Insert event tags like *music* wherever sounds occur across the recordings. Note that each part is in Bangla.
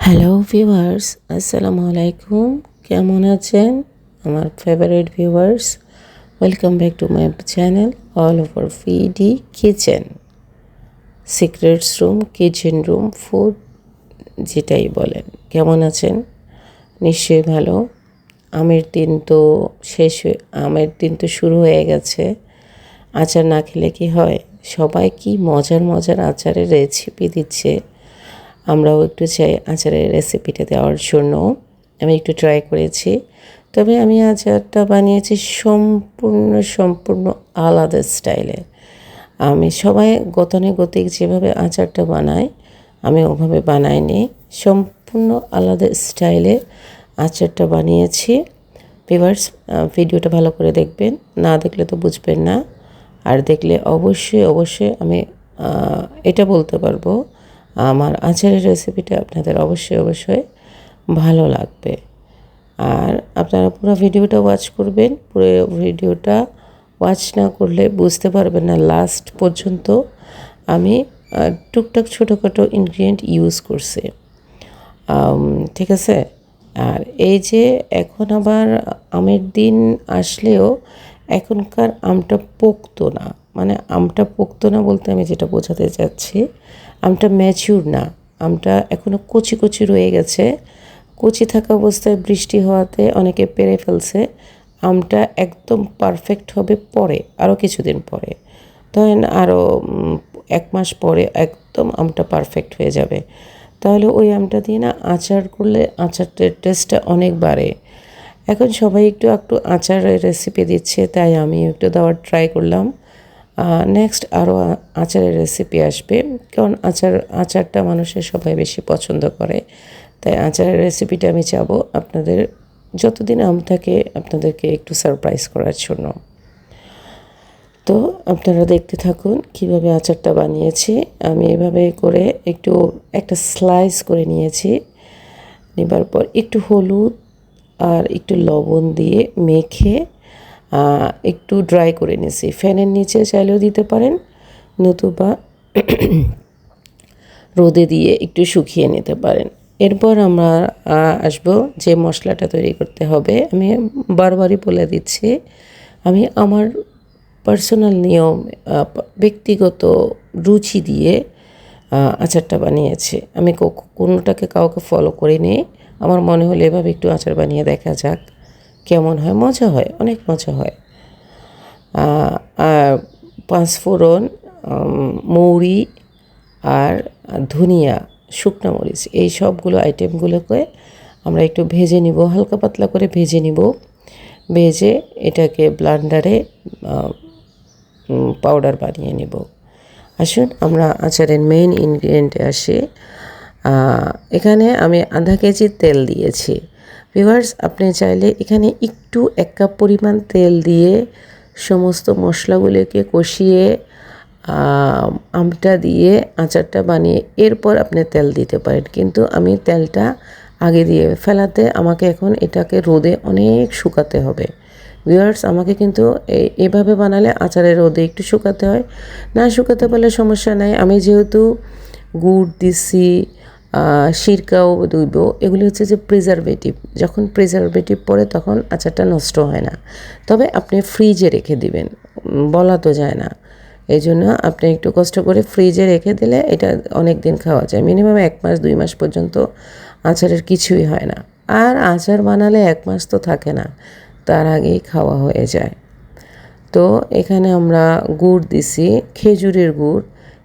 হ্যালো ভিউয়ার্স আসসালামু আলাইকুম কেমন আছেন আমার favourite viewers welcome back to my channel all over ফিডি kitchen secrets room kitchen room food যেটাই বলেন। কেমন আছেন? নিশ্চয়ই ভালো। আমের দিন তো শেষ হয়ে, আমের দিন তো শুরু হয়ে গেছে। আচার না খেলে কি হয়? সবাই কি মজার মজার আচারের রেসিপি দিচ্ছে? আমরাও একটু চাই আচারের রেসিপিটা দেওয়ার জন্য। আমি একটু ট্রাই করেছি। তবে আমি আচারটা বানিয়েছি সম্পূর্ণ সম্পূর্ণ আলাদা স্টাইলে আমি সবাই গতানুগতিক যেভাবে আচারটা বানায়, আমি ওভাবে বানাইনি। সম্পূর্ণ আলাদা স্টাইলে আচারটা বানিয়েছি। ভিভার্স ভিডিওটা ভালো করে দেখবেন। না দেখলে তো বুঝবেন না। আর দেখলে অবশ্যই অবশ্যই আমি এটা বলতে পারব। আমার আচারের রেসিপিটা আপনাদের অবশ্যই অবশ্যই ভালো লাগবে। আর আপনারা পুরো ভিডিওটা ওয়াচ করবেন, পুরো ভিডিওটা ওয়াচ না করলে বুঝতে পারবেন না লাস্ট পর্যন্ত আমি টুকটাক ছোটোখাটো ইনগ্রিডিয়েন্ট ইউজ করছি। ঠিক আছে? আর এই যে এখন আবার আমের দিন আসলেও এখনকার আমটা পোক্ত না। মানে আমটা পোক্ত না বলতে আমি যেটা বোঝাতে চাচ্ছি আমটা ম্যাচিউর না। আমটা এখনও কচি কচি রয়ে গেছে। কচি থাকা অবস্থায় বৃষ্টি হওয়াতে অনেকে পেরে ফেলছে। আমটা একদম পারফেক্ট হবে পরে আরও কিছুদিন পরে। ধরেন আরও এক মাস পরে একদম আমটা পারফেক্ট হয়ে যাবে। তাহলে ওই আমটা দিয়ে না আচার করলে আচারটার টেস্টটা অনেক বাড়ে। এখন সবাই একটু একটু আচারের রেসিপি দিচ্ছে, তাই আমি একটু দেওয়ার ট্রাই করলাম। নেক্সট আরও আচারের রেসিপি আসবে। কারণ আচার, আচারটা মানুষের সবাই বেশি পছন্দ করে। তাই আচারের রেসিপিটা আমি চাবো আপনাদের যতদিন আম থাকে, আপনাদেরকে একটু সারপ্রাইজ করার জন্য। তো আপনারা দেখতে থাকুন কীভাবে আচারটা বানিয়েছি। আমি এভাবে করে একটু, একটা স্লাইস করে নিয়েছি। নেবার পর একটু হলুদ আর একটু লবণ দিয়ে মেখে একটু ড্রাই করে নিয়েছি ফ্যানের নিচে চাইলেও দিতে পারেন, নতুবা *clears throat* রোদে দিয়ে একটু শুকিয়ে নিতে পারেন। এরপর আমরা আসব যে মশলাটা তৈরি করতে হবে। আমি বারবারই বলে দিচ্ছি, আমি আমার পার্সোনাল নিয়ম ব্যক্তিগত রুচি দিয়ে আচারটা বানিয়েছি। আমি কোনোটাকে কাউকে ফলো করিনি। আমার মনে হলো এভাবে একটু আচার বানিয়ে দেখা যাক। কেমন হয়? মজা হয়, অনেক মজা হয়। আর পাঁচফোড়ন মৌরি আর ধনিয়া, শুকনো মরিচ, এই সবগুলো আইটেমগুলোকে আমরা একটু ভেজে নিব, হালকা পাতলা করে ভেজে নিব। ভেজে এটাকে ব্লান্ডারে পাউডার বানিয়ে নিব। আসুন, আমরা আচারের মেইন ইনগ্রিডিয়েন্টে আসি। এখানে আমি আধা কেজি তেল দিয়েছি। ভিভার্স আপনি চাইলে এখানে একটু এক কাপ পরিমাণ তেল দিয়ে সমস্ত মশলাগুলোকে কষিয়ে আমটা দিয়ে আচারটা বানিয়ে এরপর আপনি তেল দিতে পারেন। কিন্তু আমি তেলটা আগে দিয়ে ফেলাতে আমাকে এখন এটাকে রোদে অনেক শুকাতে হবে। ভিউয়ার্স আমাকে কিন্তু এভাবে বানালে আচারের রোদে একটু শুকাতে হয়। না শুকাতে পারলে সমস্যা নাই। আমি যেহেতু গুড় দিছি সিরকাও দইব। এগুলি হচ্ছে যে প্রিজারভেটিভ যখন প্রিজারভেটিভ পড়ে তখন আচারটা নষ্ট হয় না। তবে আপনি ফ্রিজে রেখে দিবেন। বলা তো যায় না। এই জন্য আপনি একটু কষ্ট করে ফ্রিজে রেখে দিলে এটা অনেক দিন খাওয়া যায়। মিনিমাম এক মাস, দুই মাস পর্যন্ত আচারের কিছুই হয় না। আর আচার বানালে এক মাস তো থাকে না। তার আগেই খাওয়া হয়ে যায়। তো এখানে আমরা গুড় দিছি। খেজুরের গুড়।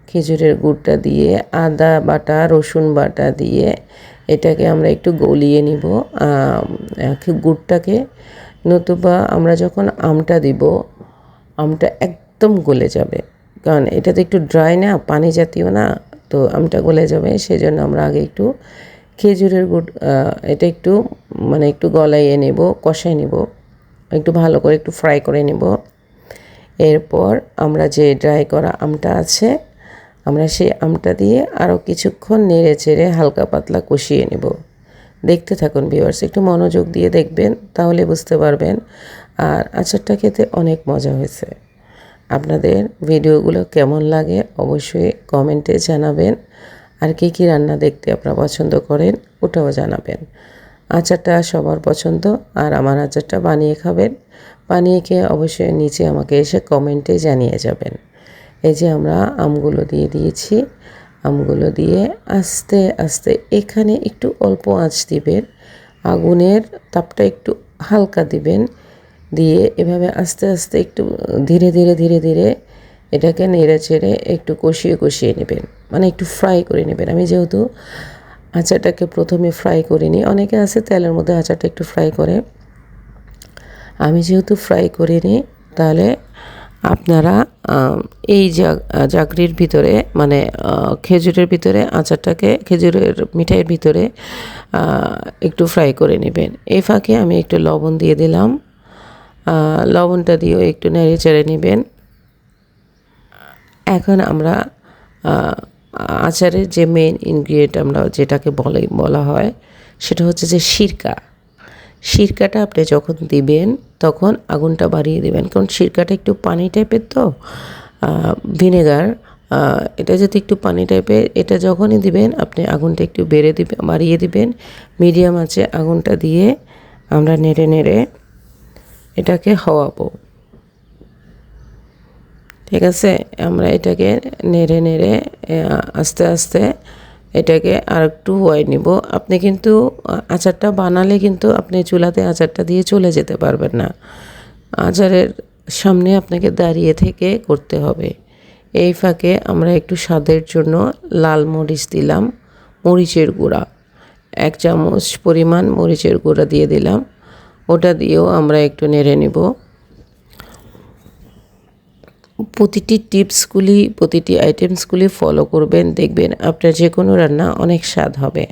খেজুরের গুড়টা দিয়ে, আদা বাটা, রসুন বাটা দিয়ে এটাকে আমরা একটু গলিয়ে নিব। গুড়টাকে নতুবা আমরা যখন আমটা দিব, আমটা একদম গলে যাবে। কারণ এটা তো একটু ড্রাই না, পানি জাতীয় না, তো আমটা গলে যাবে। সেজন্য আমরা আগে একটু খেজুরের গুড় এটা একটু মানে একটু গলাইয়ে নেব, কষাই নেব। একটু ভালো করে একটু ফ্রাই করে নেব। এরপর আমরা যে ড্রাই করা আমটা আছে আমরা সেই আমটা দিয়ে আরও কিছুক্ষণ নেড়ে চেড়ে হালকা পাতলা কষিয়ে নেব। দেখতে থাকুন ভিউয়ার্স একটু মনোযোগ দিয়ে দেখবেন, তাহলে বুঝতে পারবেন আর আচারটা খেতে অনেক মজা হয়েছে। আপনাদের ভিডিওগুলো কেমন লাগে অবশ্যই কমেন্টে জানাবেন। আর কী কী রান্না দেখতে আপনারা পছন্দ করেন, ওটাও জানাবেন। আচারটা সবার পছন্দ আর আমার আচারটা বানিয়ে খাবেন। বানিয়ে খেয়ে অবশ্যই নিচে আমাকে এসে কমেন্টে জানিয়ে যাবেন। এই যে আমরা আমগুলো দিয়ে দিয়েছি। আমগুলো দিয়ে আস্তে আস্তে এখানে একটু অল্প আঁচ দিবেন। আগুনের তাপটা একটু হালকা দিবেন। দিয়ে এভাবে আস্তে আস্তে একটু ধীরে ধীরে ধীরে ধীরে এটাকে নেড়ে চেড়ে একটু কষিয়ে কষিয়ে নেবেন। মানে একটু ফ্রাই করে নেবেন। আমি যেহেতু আচারটাকে প্রথমে ফ্রাই করিনি, অনেকে আছে তেলের মধ্যে আচারটা একটু ফ্রাই করে। আমি যেহেতু ফ্রাই করিনি, তাহলে আপনারা এই জাগরির ভিতরে মানে খেজুরের ভিতরে, আচারটাকে, খেজুরের মিঠাইয়ের ভিতরে একটু ফ্রাই করে নেবেন। এই ফাঁকে আমি একটু লবণ দিয়ে দিলাম। লবণটা দিয়েও একটু নেড়ে চেড়ে নেবেন। এখন আমরা আচারের যে মেন ইনগ্রিডিয়েন্ট আমরা যেটাকে বলে, বলা হয়, সেটা হচ্ছে যে সিরকা। সিরকাটা আপনি যখন দিবেন, তখন আগুনটা বাড়িয়ে দেবেন। কারণ সিরকাটা একটু পানি টাইপের তো ভিনেগার এটা যদি একটু পানি টাইপের, এটা যখনই দিবেন, আপনি আগুনটা একটু বেড়ে দিবেন বাড়িয়ে দিবেন। মিডিয়াম আছে, আগুনটা দিয়ে আমরা নেড়ে নেড়ে এটাকে হওয়াবো। ঠিক আছে? আমরা এটাকে নেড়ে নেড়ে আস্তে আস্তে এটাকে আর একটু হয়ে নিব। আপনি কিন্তু, আচারটা বানালে কিন্তু আপনি চুলাতে আচারটা দিয়ে চলে যেতে পারবেন না। আচারের সামনে আপনাকে দাঁড়িয়ে থেকে করতে হবে। এই ফাঁকে আমরা একটু স্বাদের জন্য লাল মরিচ দিলাম, মরিচের গুঁড়া। এক চামচ পরিমাণ মরিচের গুঁড়া দিয়ে দিলাম। ওটা দিয়েও আমরা একটু নেড়ে নিব। প্রতিটি টিপসগুলি, প্রতিটি আইটেমসগুলি ফলো করবেন, দেখবেন আপনার যে কোনো রান্না অনেক স্বাদ হবে।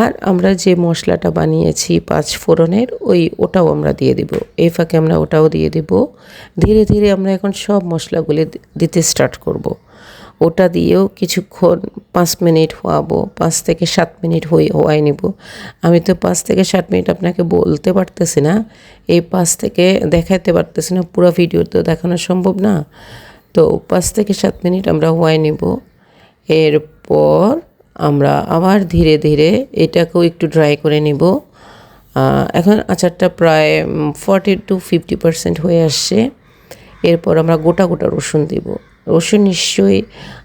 আর আমরা যে মশলাটা বানিয়েছি পাঁচ ফোড়নের, ওই ওটাও আমরা দিয়ে দিব। এই ফাঁকে আমরা ওটাও দিয়ে দিব। ধীরে ধীরে আমরা এখন সব মশলাগুলি দিতে স্টার্ট করব। ওটা দিয়েও কিছুক্ষণ পাঁচ মিনিট হওয়াবো, পাঁচ থেকে সাত মিনিট হয়ে হওয়াই নিব। আমি তো পাঁচ থেকে সাত মিনিট আপনাকে বলতে পারতেছি না, এই পাঁচ থেকে দেখাতে পারতেছি না, পুরো ভিডিও তো দেখানো সম্ভব না। তো পাঁচ থেকে সাত মিনিট আমরা হওয়াই নিব। এরপর আমরা আবার ধীরে ধীরে এটাকেও একটু ড্রাই করে নিব। এখন আচারটা প্রায় ফর্টি টু ফিফটি পার্সেন্ট হয়ে আসছে। এরপর আমরা গোটা গোটা রসুন দিব। রসুন নিশ্চয়ই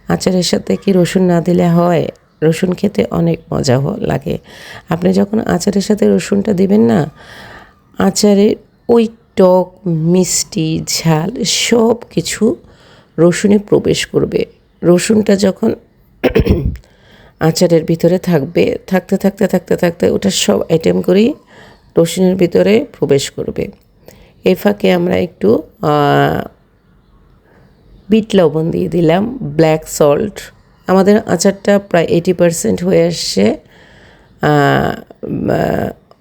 আচারের সাথে কি রসুন না দিলে হয়? রসুন খেতে অনেক মজা লাগে। আপনি যখন আচারের সাথে রসুনটা দিবেন না, আচারের ওই টক, মিষ্টি, ঝাল সব কিছু রসুনে প্রবেশ করবে। রসুনটা যখন আচারের ভিতরে থাকবে, থাকতে থাকতে থাকতে থাকতে ওটা সব আইটেম করেই রসুনের ভিতরে প্রবেশ করবে। এ ফাঁকে আমরা একটু বিট লবণ দিয়ে দিলাম ব্ল্যাক সল্ট আমাদের আচারটা প্রায় এইটি পারসেন্ট হয়ে আসছে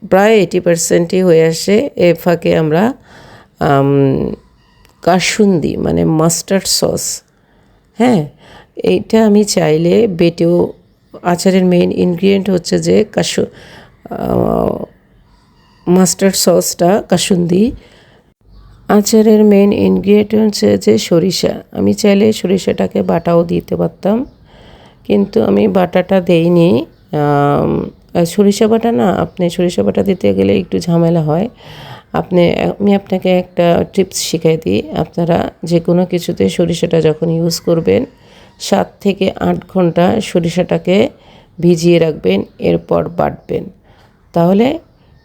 প্রায় এইটি পারসেন্টই হয়ে আসে এ ফাঁকে আমরা কাসুন্দি মানে মাস্টার্ড সস হ্যাঁ? এইটা আমি চাইলে বেটেও, আচারের মেইন ইনগ্রিডিয়েন্ট হচ্ছে যে কাসু মাস্টার্ড সসটা কাসুন্দি আচারের মেন ইনগ্রিডিয়েন্ট হচ্ছে যে সরিষা। আমি চাইলে সরিষাটাকে বাটাও দিতে পারতাম, কিন্তু আমি বাটাটা দেইনি। সরিষা বাটা না, আপনি সরিষা বাটা দিতে গেলে একটু ঝামেলা হয়। আপনি, আমি আপনাকে একটা টিপস শিখাই দিই। আপনারা যে কোনো কিছুতে সরিষাটা যখন ইউজ করবেন, সাত থেকে আট ঘণ্টা সরিষাটাকে ভিজিয়ে রাখবেন, এরপর বাটবেন। তাহলে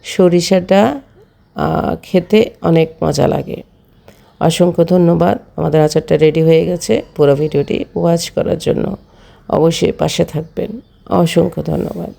সরিষাটা খেতে অনেক মজা লাগে। অসংখ্য ধন্যবাদ। আমাদের আচারটা রেডি হয়ে গেছে। পুরো ভিডিওটি ওয়াচ করার জন্য অবশ্যই পাশে থাকবেন। অসংখ্য ধন্যবাদ।